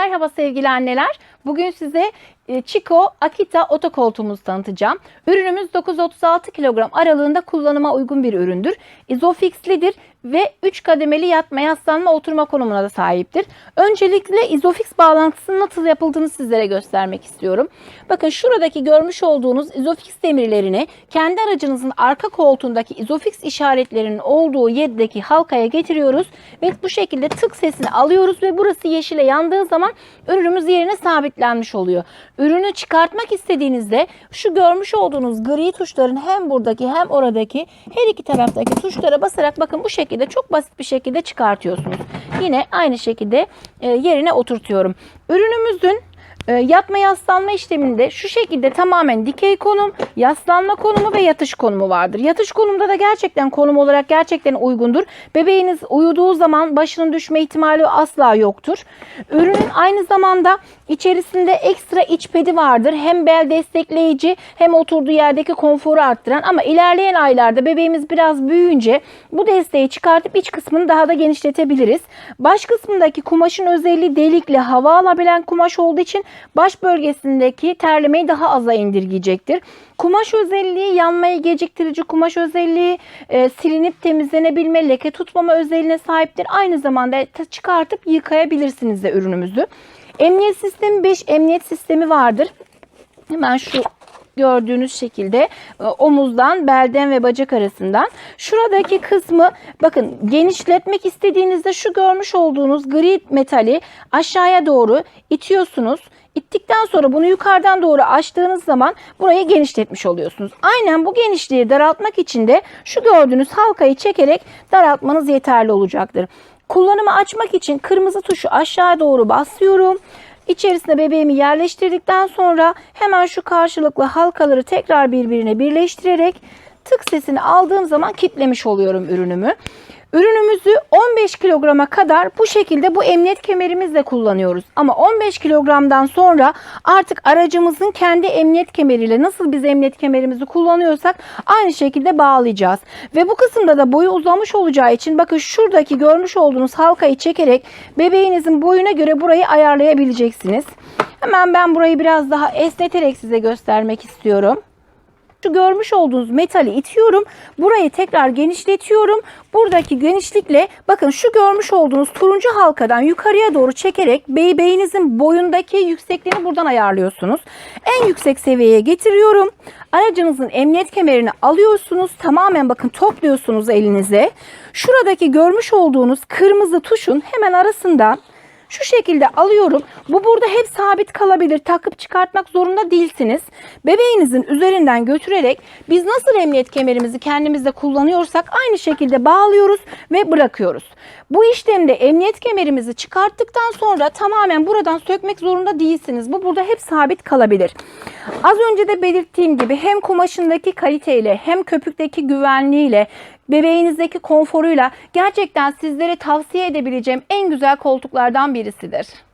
Merhaba sevgili anneler. Bugün size Chico Akita otokoltuğumuzu tanıtacağım. Ürünümüz 936 kilogram aralığında kullanıma uygun bir üründür. İzofixlidir ve 3 kademeli yatma, yaslanma, oturma konumuna da sahiptir. Öncelikle izofix bağlantısının nasıl yapıldığını sizlere göstermek istiyorum. Bakın şuradaki görmüş olduğunuz izofix demirlerini kendi aracınızın arka koltuğundaki izofix işaretlerinin olduğu yerdeki halkaya getiriyoruz ve bu şekilde tık sesini alıyoruz ve burası yeşile yandığı zaman ürünümüz yerine sabitlenmiş oluyor. Ürünü çıkartmak istediğinizde şu görmüş olduğunuz gri tuşların hem buradaki hem oradaki her iki taraftaki tuşlara basarak bakın bu şekilde çok basit bir şekilde çıkartıyorsunuz. Yine aynı şekilde e, yerine oturtuyorum. Ürünümüzün yatma yaslanma işleminde şu şekilde tamamen dikey konum, yaslanma konumu ve yatış konumu vardır. Yatış konumda da gerçekten konum olarak gerçekten uygundur. Bebeğiniz uyuduğu zaman başının düşme ihtimali asla yoktur. Ürünün aynı zamanda içerisinde ekstra iç pedi vardır. Hem bel destekleyici hem oturduğu yerdeki konforu arttıran ama ilerleyen aylarda bebeğimiz biraz büyüyünce bu desteği çıkartıp iç kısmını daha da genişletebiliriz. Baş kısmındaki kumaşın özelliği delikli hava alabilen kumaş olduğu için baş bölgesindeki terlemeyi daha aza indirgeyecektir. Kumaş özelliği yanmayı geciktirici kumaş özelliği e, silinip temizlenebilme leke tutmama özelliğine sahiptir. Aynı zamanda çıkartıp yıkayabilirsiniz de ürünümüzü. Emniyet sistemi 5 emniyet sistemi vardır. Hemen şu gördüğünüz şekilde e, omuzdan, belden ve bacak arasından. Şuradaki kısmı bakın genişletmek istediğinizde şu görmüş olduğunuz gri metali aşağıya doğru itiyorsunuz. İttikten sonra bunu yukarıdan doğru açtığınız zaman burayı genişletmiş oluyorsunuz. Aynen bu genişliği daraltmak için de şu gördüğünüz halkayı çekerek daraltmanız yeterli olacaktır. Kullanımı açmak için kırmızı tuşu aşağı doğru basıyorum. İçerisine bebeğimi yerleştirdikten sonra hemen şu karşılıklı halkaları tekrar birbirine birleştirerek tık sesini aldığım zaman kitlemiş oluyorum ürünümü. Ürünümüzü 15 kilograma kadar bu şekilde bu emniyet kemerimizle kullanıyoruz. Ama 15 kilogramdan sonra artık aracımızın kendi emniyet kemeriyle nasıl biz emniyet kemerimizi kullanıyorsak aynı şekilde bağlayacağız. Ve bu kısımda da boyu uzamış olacağı için bakın şuradaki görmüş olduğunuz halkayı çekerek bebeğinizin boyuna göre burayı ayarlayabileceksiniz. Hemen ben burayı biraz daha esneterek size göstermek istiyorum. Şu görmüş olduğunuz metali itiyorum. Burayı tekrar genişletiyorum. Buradaki genişlikle bakın şu görmüş olduğunuz turuncu halkadan yukarıya doğru çekerek bebeğinizin boyundaki yüksekliğini buradan ayarlıyorsunuz. En yüksek seviyeye getiriyorum. Aracınızın emniyet kemerini alıyorsunuz. Tamamen bakın topluyorsunuz elinize. Şuradaki görmüş olduğunuz kırmızı tuşun hemen arasından şu şekilde alıyorum. Bu burada hep sabit kalabilir. Takıp çıkartmak zorunda değilsiniz. Bebeğinizin üzerinden götürerek biz nasıl emniyet kemerimizi kendimizde kullanıyorsak aynı şekilde bağlıyoruz ve bırakıyoruz. Bu işlemde emniyet kemerimizi çıkarttıktan sonra tamamen buradan sökmek zorunda değilsiniz. Bu burada hep sabit kalabilir. Az önce de belirttiğim gibi hem kumaşındaki kaliteyle hem köpükteki güvenliğiyle bebeğinizdeki konforuyla gerçekten sizlere tavsiye edebileceğim en güzel koltuklardan birisidir.